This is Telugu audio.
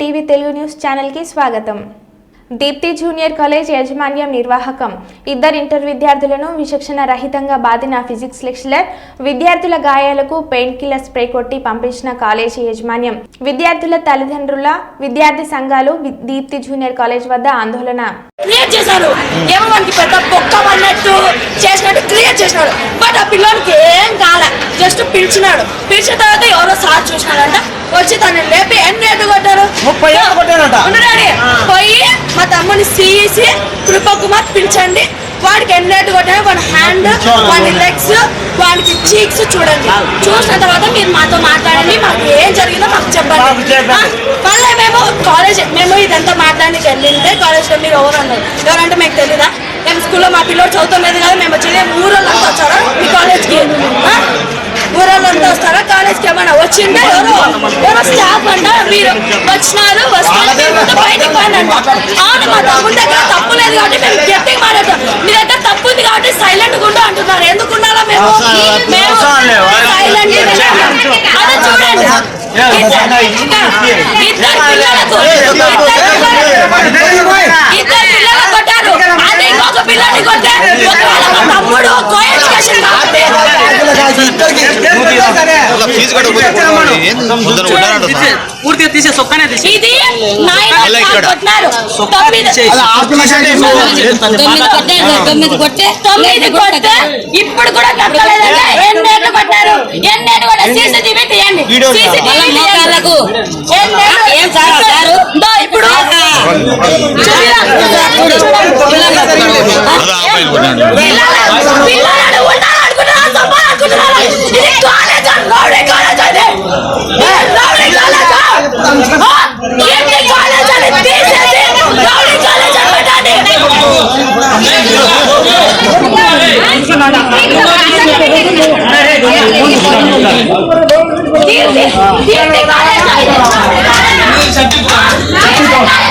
టీవీ తెలుగు న్యూస్ ఛానల్కి స్వాగతం. దీప్తి జూనియర్ కాలేజ్ యాజమాన్యం నిర్వాహకం. ఇద్దరు ఇంటర్ విద్యార్థులను విచక్షణ రహితంగా బాధిన ఫిజిక్స్ లెక్చరర్ విద్యార్థుల గాయాలకు పెయిన్ కిల్లర్ స్ప్రే కొట్టి పంపించిన కాలేజీ యాజమాన్యం. విద్యార్థుల తల్లిదండ్రుల విద్యార్థి సంఘాలు దీప్తి జూనియర్ కాలేజ్ వద్ద ఆందోళన. క్రియేట్ చేశారు. ఏమో మనకి పెద్ద చేసినట్టు క్రియేట్ చేసినాడు బట్ ఆ పిల్లలకి జస్ట్ పిలిచినాడు. పిలిచిన తర్వాత ఎవరో సార్ చూసినాడంట వచ్చి తనని లేపి ఎన్ని ఎటు కొట్టారు? ముప్పై ఏళ్ళు. ఉన్నాడు. పోయి మా తమ్ముని సిఇసి కృప కుమార్ పిలిచండి. వాడికి ఎన్ని ఎటు కొట్టారు వాడి హ్యాండ్ వాడి లెగ్స్ వాడికి చీక్స్ చూడండి. చూసిన తర్వాత మీరు మాతో మాట్లాడండి. మాకు ఏం జరిగిందో మాకు చెప్పండి. మళ్ళీ మేము కాలేజ్ మేము ఇదంతా మాట్లాడానికి వెళ్ళింటే కాలేజ్లో మీరు ఎవరు అన్నారు. ఎవరంటే మీకు తెలీదా? మేము స్కూల్లో మా పిల్లలు చదువుతున్నది కదా మేము వచ్చేది వచ్చిందా ఎవరు? ఎవరో స్టాఫ్ అంట మీరు వచ్చినారు వస్తున్నారు బయటికి పోండి అంట. అవును మా తమ్ముడి దగ్గర తప్పు లేదు కాబట్టి మేము గట్టిగా మాట్లాడతాం. మీ దగ్గర తప్పు ఉంది కాబట్టి సైలెంట్గా అంటున్నారు. ఎందుకు ఉండాలా మేము. సైలెంట్ అదే చూడండి. ఇద్దరు ఇద్దరు పిల్లలకు ఇద్దరు పిల్లలు కొట్టారు. అది ఇంకొక పిల్లని కొట్టారు. తమ్ముడు పూర్తిగా తీసే సొక్కనే తీసే. ఇది నైన్ అలా ఇక్కడ. కొట్టినారు. తొమ్మిది తొమ్మిది కొట్టారు తొమ్మిది కొట్టే తొమ్మిది కొట్టే ఇప్పుడు కూడా కట్టలేదంటే ఎన్నేళ్ళు కొట్టారు ఎన్నేళ్ళు కూడా సీసీటీవీ తీయండి వీడియో CCTV వాళ్ళ తీయండి. మోకాళ్ళకు ఎన్నేళ్ళు- ఏం సార్ సారు దో ఇప్పుడు చూడరా? అలా ఆపాయి కొన్నాడు పిల్లలు పిల్లలను ఉండాలనుకుంటున్నారా? చంపాలనుకుంటున్నారా? ఇది కాలేజ్ ఆ? రౌడీ కాలేజ్ అది. ఇది రౌడీ కాలేజ్ ఆ? ఆ? ఏంటి కాలేజ్ అని తీసేసి రౌడీ కాలేజ్ అని పెట్టండి. కీర్తి- కీర్తి కాలేజ్ అది.